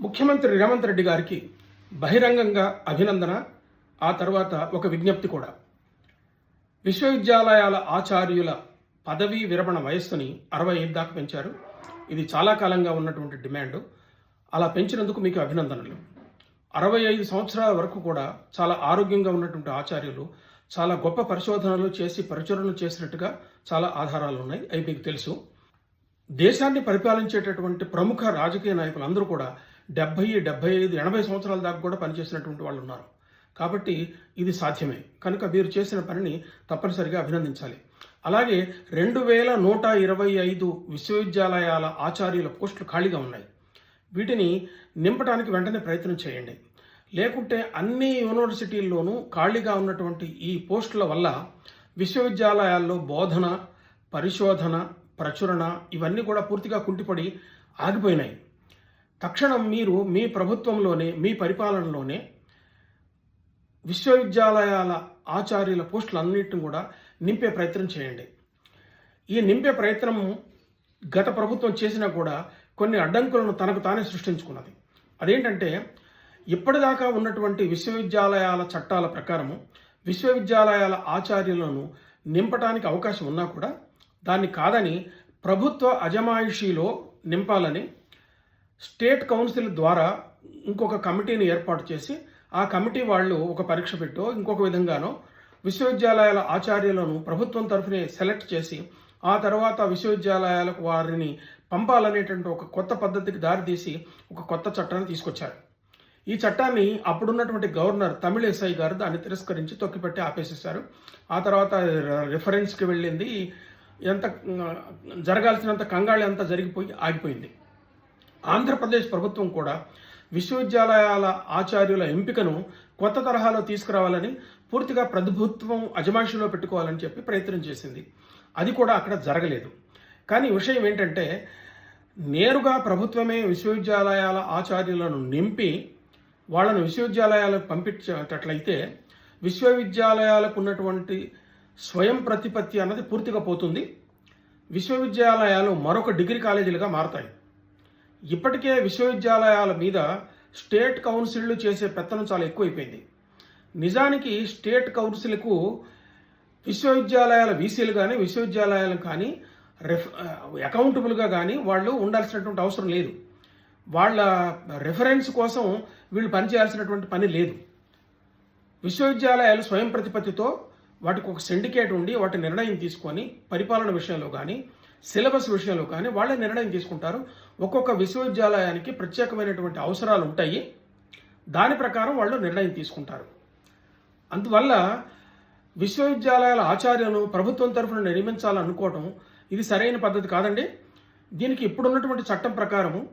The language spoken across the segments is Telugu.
ముఖ్యమంత్రి రేవంత్ రెడ్డి గారికి బహిరంగంగా అభినందన ఆ తర్వాత ఒక విజ్ఞప్తి కూడా. విశ్వవిద్యాలయాల ఆచార్యుల పదవీ విరమణ వయస్సుని అరవై ఐదు దాకా పెంచారు. ఇది చాలా కాలంగా ఉన్నటువంటి డిమాండ్. అలా పెంచినందుకు మీకు అభినందనలు. అరవై ఐదు సంవత్సరాల వరకు కూడా చాలా ఆరోగ్యంగా ఉన్నటువంటి ఆచార్యులు చాలా గొప్ప పరిశోధనలు చేసి ప్రచురణలు చేసినట్టుగా చాలా ఆధారాలు ఉన్నాయి. అవి మీకు తెలుసు. దేశాన్ని పరిపాలించేటటువంటి ప్రముఖ రాజకీయ నాయకులు అందరూ కూడా డెబ్బై డెబ్బై ఐదు ఎనభై సంవత్సరాల దాకా కూడా పనిచేసినటువంటి వాళ్ళు ఉన్నారు. కాబట్టి ఇది సాధ్యమే. కనుక మీరు చేసిన పనిని తప్పనిసరిగా అభినందించాలి. అలాగే రెండు వేల నూట ఇరవై ఐదు విశ్వవిద్యాలయాల ఆచార్యుల పోస్టులు ఖాళీగా ఉన్నాయి. వీటిని నింపడానికి వెంటనే ప్రయత్నం చేయండి. లేకుంటే అన్ని యూనివర్సిటీల్లోనూ ఖాళీగా ఉన్నటువంటి ఈ పోస్టుల వల్ల విశ్వవిద్యాలయాల్లో బోధన పరిశోధన ప్రచురణ ఇవన్నీ కూడా పూర్తిగా కుంటిపడి ఆగిపోయినాయి. తక్షణం మీరు మీ ప్రభుత్వంలోనే మీ పరిపాలనలోనే విశ్వవిద్యాలయాల ఆచార్యుల పోస్టులన్నింటిని కూడా నింపే ప్రయత్నం చేయండి. ఈ నింపే ప్రయత్నం గత ప్రభుత్వం చేసినా కూడా కొన్ని అడ్డంకులను తనకు తానే సృష్టించుకున్నది. అదేంటంటే ఇప్పటిదాకా ఉన్నటువంటి విశ్వవిద్యాలయాల చట్టాల ప్రకారము విశ్వవిద్యాలయాల ఆచార్యులను నింపడానికి అవకాశం ఉన్నా కూడా దాన్ని కాదని ప్రభుత్వ అజమాయిషీలో నింపాలని స్టేట్ కౌన్సిల్ ద్వారా ఇంకొక కమిటీని ఏర్పాటు చేసి ఆ కమిటీ వాళ్ళు ఒక పరీక్ష పెట్టో ఇంకొక విధంగానో విశ్వవిద్యాలయాల ఆచార్యులను ప్రభుత్వం తరఫునే సెలెక్ట్ చేసి ఆ తర్వాత విశ్వవిద్యాలయాలకు వారిని పంపాలనేటువంటి ఒక కొత్త పద్ధతికి దారితీసి ఒక కొత్త చట్టాన్ని తీసుకొచ్చారు. ఈ చట్టాన్ని అప్పుడున్నటువంటి గవర్నర్ తమిళేశాయి గారు దాన్ని తిరస్కరించి తొక్కిపెట్టి ఆపేసేశారు. ఆ తర్వాత రిఫరెన్స్కి వెళ్ళింది. ఎంత జరగాల్సినంత కంగాళి అంతా జరిగిపోయి ఆగిపోయింది. ఆంధ్రప్రదేశ్ ప్రభుత్వం కూడా విశ్వవిద్యాలయాల ఆచార్యుల ఎంపికను కొత్త తరహాలో తీసుకురావాలని పూర్తిగా ప్రభుత్వం అజమాయిషిలో పెట్టుకోవాలని చెప్పి ప్రయత్నం చేసింది. అది కూడా అక్కడ జరగలేదు. కానీ విషయం ఏంటంటే నేరుగా ప్రభుత్వమే విశ్వవిద్యాలయాల ఆచార్యులను నింపి వాళ్ళను విశ్వవిద్యాలయాలకు పంపించేటట్లయితే విశ్వవిద్యాలయాలకు ఉన్నటువంటి స్వయం ప్రతిపత్తి అన్నది పూర్తిగా పోతుంది. విశ్వవిద్యాలయాలు మరొక డిగ్రీ కాలేజీలుగా మారతాయి. ఇప్పటికే విశ్వవిద్యాలయాల మీద స్టేట్ కౌన్సిళ్ళు చేసే పెత్తనం చాలా ఎక్కువైపోయింది. నిజానికి స్టేట్ కౌన్సిల్కు విశ్వవిద్యాలయాల వీసీలు కానీ విశ్వవిద్యాలయాలు కానీ రెఫ్ అకౌంటబుల్గా కానీ వాళ్ళు ఉండాల్సినటువంటి అవసరం లేదు. వాళ్ళ రెఫరెన్స్ కోసం వీళ్ళు పనిచేయాల్సినటువంటి పని లేదు. విశ్వవిద్యాలయాలు స్వయం ప్రతిపత్తితో వాటికి ఒక సిండికేట్ ఉండి వాటి నిర్ణయం తీసుకొని పరిపాలన విషయంలో కానీ సిలబస్ విషయంలో కానీ వాళ్ళే నిర్ణయం తీసుకుంటారు. ఒక్కొక్క విశ్వవిద్యాలయానికి ప్రత్యేకమైనటువంటి అవసరాలు ఉంటాయి. దాని ప్రకారం వాళ్ళు నిర్ణయం తీసుకుంటారు. అందువల్ల విశ్వవిద్యాలయాల ఆచార్యులను ప్రభుత్వం తరఫున నియమించాలనుకోవటం ఇది సరైన పద్ధతి కాదండి. దీనికి ఇప్పుడున్నటువంటి చట్టం ప్రకారము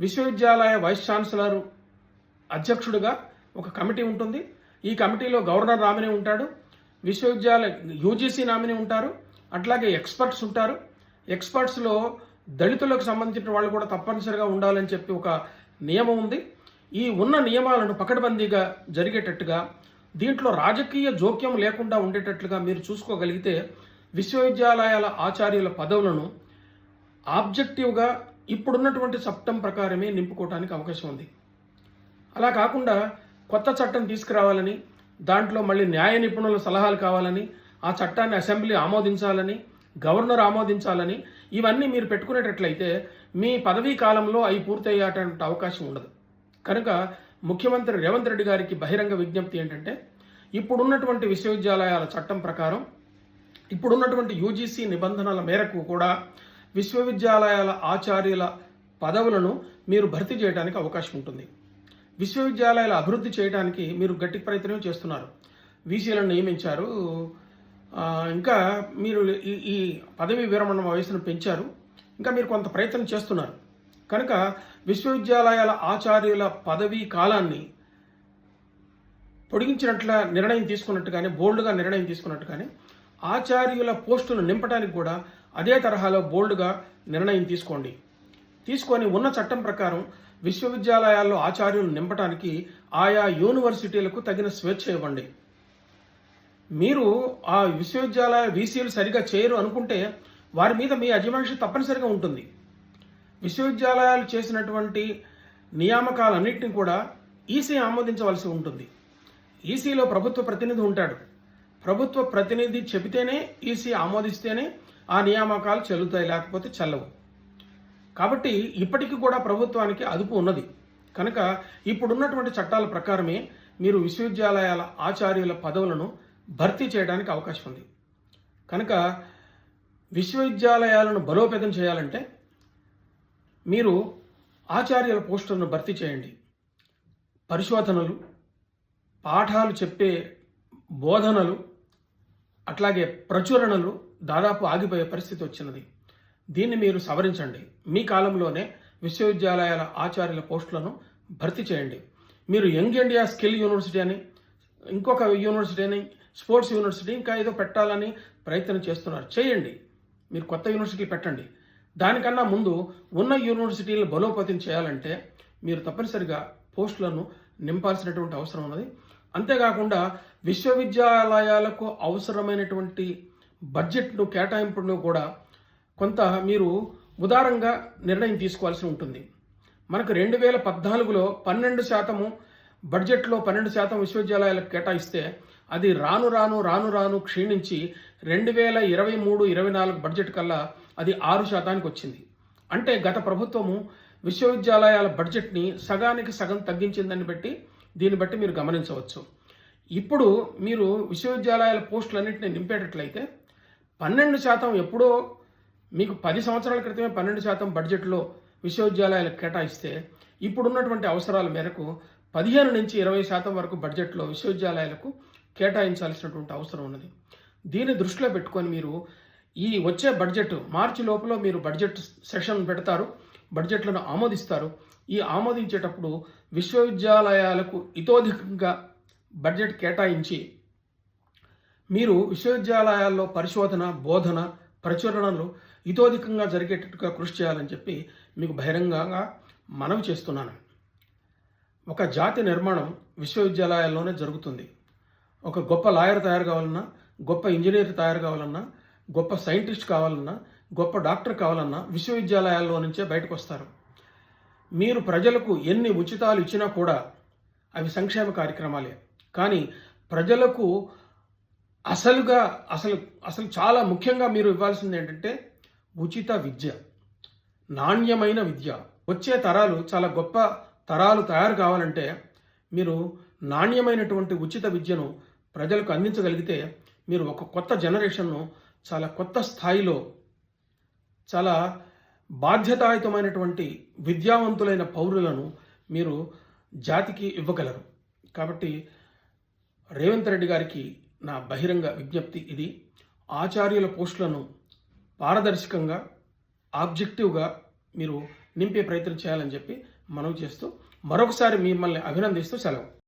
విశ్వవిద్యాలయ వైస్ ఛాన్సలర్ అధ్యక్షుడిగా ఒక కమిటీ ఉంటుంది. ఈ కమిటీలో గవర్నర్ నామినీ ఉంటాడు. విశ్వవిద్యాలయ యూజీసీ నామినీ ఉంటారు. అట్లాగే ఎక్స్పర్ట్స్ ఉంటారు. ఎక్స్పర్ట్స్లో దళితులకు సంబంధించిన వాళ్ళు కూడా తప్పనిసరిగా ఉండాలని చెప్పి ఒక నియమం ఉంది. ఈ ఉన్న నియమాలను పకడ్బందీగా జరిగేటట్టుగా దీంట్లో రాజకీయ జోక్యం లేకుండా ఉండేటట్లుగా మీరు చూసుకోగలిగితే విశ్వవిద్యాలయాల ఆచార్యుల పదవులను ఆబ్జెక్టివ్గా ఇప్పుడున్నటువంటి చట్టం ప్రకారమే నింపుకోవడానికి అవకాశం ఉంది. అలా కాకుండా కొత్త చట్టం తీసుకురావాలని దాంట్లో మళ్ళీ న్యాయ నిపుణుల సలహాలు కావాలని ఆ చట్టాన్ని అసెంబ్లీ ఆమోదించాలని గవర్నర్ ఆమోదించాలని ఇవన్నీ మీరు పెట్టుకునేటట్లయితే మీ పదవీ కాలంలో అవి పూర్తయ్యేటువంటి అవకాశం ఉండదు. కనుక ముఖ్యమంత్రి రేవంత్ రెడ్డి గారికి బహిరంగ విజ్ఞప్తి ఏంటంటే ఇప్పుడున్నటువంటి విశ్వవిద్యాలయాల చట్టం ప్రకారం ఇప్పుడున్నటువంటి యూజీసీ నిబంధనల మేరకు కూడా విశ్వవిద్యాలయాల ఆచార్యుల పదవులను మీరు భర్తీ చేయడానికి అవకాశం ఉంటుంది. విశ్వవిద్యాలయాల అభివృద్ధి చేయడానికి మీరు గట్టి ప్రయత్నం చేస్తున్నారు. వీసీలను నియమించారు ఇంకా మీరు ఈ ఈ విరమణ వయసును పెంచారు. ఇంకా మీరు కొంత ప్రయత్నం చేస్తున్నారు. కనుక విశ్వవిద్యాలయాల ఆచార్యుల పదవీ కాలాన్ని పొడిగించినట్ల నిర్ణయం తీసుకున్నట్టుగానే బోల్డ్గా నిర్ణయం తీసుకున్నట్టుగానే ఆచార్యుల పోస్టులు నింపడానికి కూడా అదే తరహాలో బోల్డ్గా నిర్ణయం తీసుకోండి. తీసుకొని ఉన్న చట్టం ప్రకారం విశ్వవిద్యాలయాల్లో ఆచార్యులు నింపడానికి ఆయా యూనివర్సిటీలకు తగిన స్వేచ్ఛ ఇవ్వండి. మీరు ఆ విశ్వవిద్యాలయ వీసీలు సరిగా చేయరు అనుకుంటే వారి మీద మీ అజమాయిషి తప్పనిసరిగా ఉంటుంది. విశ్వవిద్యాలయాలు చేసినటువంటి నియామకాలన్నింటినీ కూడా ఈసీ ఆమోదించవలసి ఉంటుంది. ఈసీలో ప్రభుత్వ ప్రతినిధి ఉంటాడు. ప్రభుత్వ ప్రతినిధి చెబితేనే ఈసీ ఆమోదిస్తేనే ఆ నియామకాలు చెల్లుతాయి లేకపోతే చెల్లవు. కాబట్టి ఇప్పటికీ కూడా ప్రభుత్వానికి అదుపు ఉన్నది. కనుక ఇప్పుడున్నటువంటి చట్టాల ప్రకారమే మీరు విశ్వవిద్యాలయాల ఆచార్యుల పదవులను భర్తీ చేయడానికి అవకాశం ఉంది. కనుక విశ్వవిద్యాలయాలను బలోపేతం చేయాలంటే మీరు ఆచార్యుల పోస్టులను భర్తీ చేయండి. పరిశోధనలు పాఠాలు చెప్పే బోధనలు అట్లాగే ప్రచురణలు దాదాపు ఆగిపోయే పరిస్థితి వచ్చినది. దీన్ని మీరు సవరించండి. మీ కాలంలోనే విశ్వవిద్యాలయాల ఆచార్యుల పోస్టులను భర్తీ చేయండి. మీరు యంగ్ ఇండియా స్కిల్ యూనివర్సిటీ అని ఇంకొక యూనివర్సిటీ అని స్పోర్ట్స్ యూనివర్సిటీ ఇంకా ఏదో పెట్టాలని ప్రయత్నం చేస్తున్నారు. చేయండి. మీరు కొత్త యూనివర్సిటీ పెట్టండి. దానికన్నా ముందు ఉన్న యూనివర్సిటీలను బలోపేతం చేయాలంటే మీరు తప్పనిసరిగా పోస్టులను నింపాల్సినటువంటి అవసరం ఉన్నది. అంతేకాకుండా విశ్వవిద్యాలయాలకు అవసరమైనటువంటి బడ్జెట్ను కేటాయింపును కూడా కొంత మీరు ఉదారంగా నిర్ణయం తీసుకోవాల్సి ఉంటుంది. మనకు రెండు వేల పద్నాలుగులో పన్నెండు శాతము బడ్జెట్లో పన్నెండు శాతం విశ్వవిద్యాలయాలకు కేటాయిస్తే అది రాను రాను రాను రాను క్షీణించి రెండు వేల ఇరవై మూడు ఇరవై నాలుగు బడ్జెట్ కల్లా అది ఆరు శాతానికి వచ్చింది. అంటే గత ప్రభుత్వము విశ్వవిద్యాలయాల బడ్జెట్ని సగానికి సగం తగ్గించిందని బట్టి దీన్ని బట్టి మీరు గమనించవచ్చు. ఇప్పుడు మీరు విశ్వవిద్యాలయాల పోస్టులన్నింటినీ నింపేటట్లయితే పన్నెండు శాతం ఎప్పుడో మీకు పది సంవత్సరాల క్రితమే పన్నెండు శాతం బడ్జెట్లో విశ్వవిద్యాలయాలకు కేటాయిస్తే ఇప్పుడున్నటువంటి అవసరాల మేరకు పదిహేను నుంచి ఇరవై శాతం వరకు బడ్జెట్లో విశ్వవిద్యాలయాలకు కేటాయించాల్సినటువంటి అవసరం ఉన్నది. దీన్ని దృష్టిలో పెట్టుకొని మీరు ఈ వచ్చే బడ్జెట్ మార్చి లోపల మీరు బడ్జెట్ సెషన్ పెడతారు బడ్జెట్లను ఆమోదిస్తారు. ఈ ఆమోదించేటప్పుడు విశ్వవిద్యాలయాలకు ఇతోధికంగా బడ్జెట్ కేటాయించి మీరు విశ్వవిద్యాలయాల్లో పరిశోధన బోధన ప్రచురణలు ఇతోధికంగా జరిగేటట్టుగా కృషి చేయాలని చెప్పి మీకు బహిరంగంగా మనవి చేస్తున్నాను. ఒక జాతి నిర్మాణం విశ్వవిద్యాలయాల్లోనే జరుగుతుంది. ఒక గొప్ప లాయర్ తయారు కావాలన్నా గొప్ప ఇంజనీర్ తయారు కావాలన్నా గొప్ప సైంటిస్ట్ కావాలన్నా గొప్ప డాక్టర్ కావాలన్నా విశ్వవిద్యాలయాల్లో నుంచే బయటకు వస్తారు. మీరు ప్రజలకు ఎన్ని ఉచితాలు ఇచ్చినా కూడా అవి సంక్షేమ కార్యక్రమాలే. కానీ ప్రజలకు అసలుగా అసలు అసలు చాలా ముఖ్యంగా మీరు ఇవ్వాల్సింది ఏంటంటే ఉచిత విద్య నాణ్యమైన విద్య. వచ్చే తరాలు చాలా గొప్ప తరాలు తయారు కావాలంటే మీరు నాణ్యమైనటువంటి ఉచిత విద్యను ప్రజలకు అందించగలిగితే మీరు ఒక కొత్త జనరేషన్ను చాలా కొత్త స్థాయిలో చాలా బాధ్యతాయుతమైనటువంటి విద్యావంతులైన పౌరులను మీరు జాతికి ఇవ్వగలరు. కాబట్టి రేవంత్ రెడ్డి గారికి నా బహిరంగ విజ్ఞప్తి ఇది. ఆచార్యుల పోస్టులను పారదర్శకంగా ఆబ్జెక్టివ్గా మీరు నింపే ప్రయత్నం చేయాలని చెప్పి మనవి చేస్తూ మరొకసారి మిమ్మల్ని అభినందిస్తూ సెలవు.